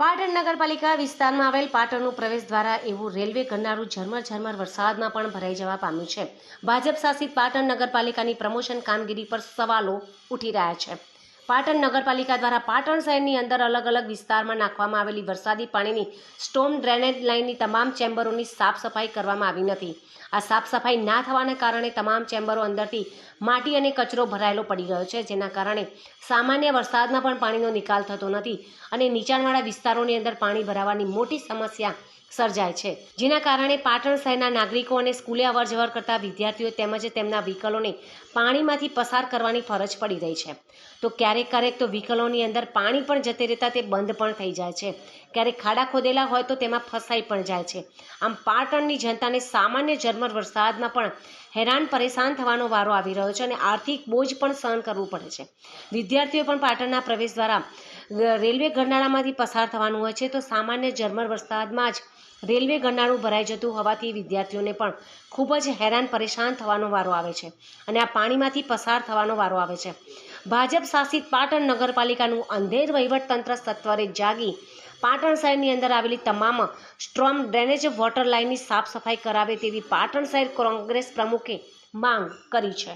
પાટણ નગરપાલિકા વિસ્તારમાં આવેલ પાટણનું પ્રવેશ દ્વારા એવું રેલવે ગરનારું ઝરમર ઝરમર વરસાદમાં પણ ભરાઈ જવા પામ્યું છે. ભાજપ શાસિત પાટણ નગરપાલિકાની પ્રમોશન કામગીરી પર સવાલો ઉઠી રહ્યા છે. પાટણ નગરપાલિકા દ્વારા પાટણ શહેરની અંદર અલગ અલગ વિસ્તારમાં નાખવામાં આવેલી વરસાદી પાણીની સ્ટોમ ડ્રેનેજ લાઇનની તમામ ચેમ્બરોની સાફ સફાઈ કરવામાં આવી નથી. આ સાફ સફાઈ ના થવાને કારણે તમામ ચેમ્બરો અંદરથી માટી અને કચરો ભરાયેલો પડી રહ્યો છે, જેના કારણે સામાન્ય વરસાદમાં પણ પાણીનો નિકાલ થતો નથી અને નીચાણવાળા વિસ્તારોની અંદર પાણી ભરાવાની મોટી સમસ્યા સર્જાય છે. જેના કારણે પાટણ શહેરના નાગરિકો અને સ્કૂલે અવર જવર કરતા વિદ્યાર્થીઓ તેમજ તેમના વ્હીકલોને પાણીમાંથી પસાર કરવાની ફરજ પડી રહી છે. તો ક્યારેક ક્યારેક તો વ્હીકલોની અંદર પાણી પણ જતી રહેતા તે બંધ પણ થઈ જાય છે. ક્યારેક ખાડા ખોદેલા હોય તો તેમાં ફસાઈ પણ જાય છે. આમ પાટણની જનતાને સામાન્ય ઝરમર વરસાદમાં પણ હેરાન પરેશાન થવાનો વારો આવી રહ્યો છે અને આર્થિક બોજ પણ સહન કરવું પડે છે. વિદ્યાર્થીઓ પણ પાટણના પ્રવેશ દ્વારા રેલવે ગરનાળામાંથી પસાર થવાનું હોય છે તો સામાન્ય ઝરમર વરસાદમાં જ રેલવે ગરનાળું ભરાઈ જતું હોવાથી વિદ્યાર્થીઓને પણ ખૂબ જ હેરાન પરેશાન થવાનો વારો આવે છે અને આ પાણીમાંથી પસાર થવાનો વારો આવે છે. ભાજપ શાસિત પાટણ નગરપાલિકાનું અંધેર વહીવટતંત્ર સત્વરે જાગી પાટણ શહેરની અંદર આવેલી તમામ સ્ટ્રોમ ડ્રેનેજ વોટર લાઇનની સાફ સફાઈ કરાવે તેવી પાટણ શહેર કોંગ્રેસ પ્રમુખે માંગ કરી છે.